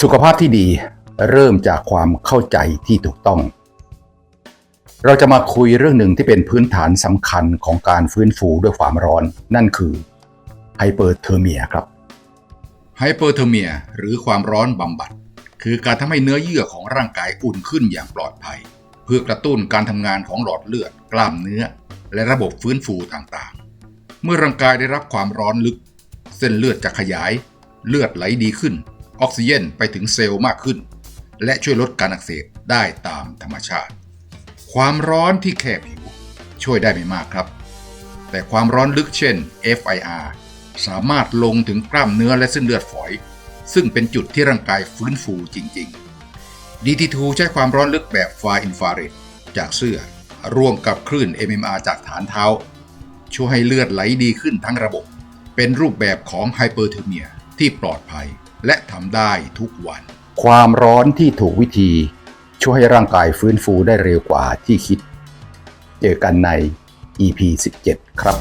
สุขภาพที่ดีเริ่มจากความเข้าใจที่ถูกต้อง เราจะมาคุยเรื่องหนึ่งที่เป็นพื้นฐานสำคัญของการฟื้นฟูด้วยความร้อน นั่นคือไฮเปอร์เทอร์เมียครับไฮเปอร์เทอร์เมียหรือความร้อนบำบัด คือการทำให้เนื้อเยื่อของร่างกายอุ่นขึ้นอย่างปลอดภัย เพื่อกระตุ้นการทำงานของหลอดเลือด กล้ามเนื้อ และระบบฟื้นฟูต่างๆ เมื่อร่างกายได้รับความร้อนลึก เส้นเลือดจะขยาย เลือดไหลดีขึ้น ออกซิเจนไปถึงเซลล์มากขึ้น และช่วยลดการอักเสบได้ตามธรรมชาติ ความร้อนที่แค่ผิวช่วยได้ไม่มากครับ แต่ความร้อนลึกเช่น FIR สามารถลงถึงกล้ามเนื้อและเส้นเลือดฝอย ซึ่งเป็นจุดที่ร่างกายฟื้นฟูจริง ๆ DT2 ใช้ความร้อนลึกแบบฟาอินฟราเรดจากเสื้อร่วมกับคลื่น MMR จากฐานเท้า ช่วยให้เลือดไหลดีขึ้นทั้งระบบ เป็นรูปแบบของไฮเปอร์เทอร์เมียที่ปลอดภัย และทำได้ทุกวัน ความร้อนที่ถูกวิธี ช่วยให้ร่างกายฟื้นฟูได้เร็วกว่าที่คิด เจอกันใน EP 17 ครับ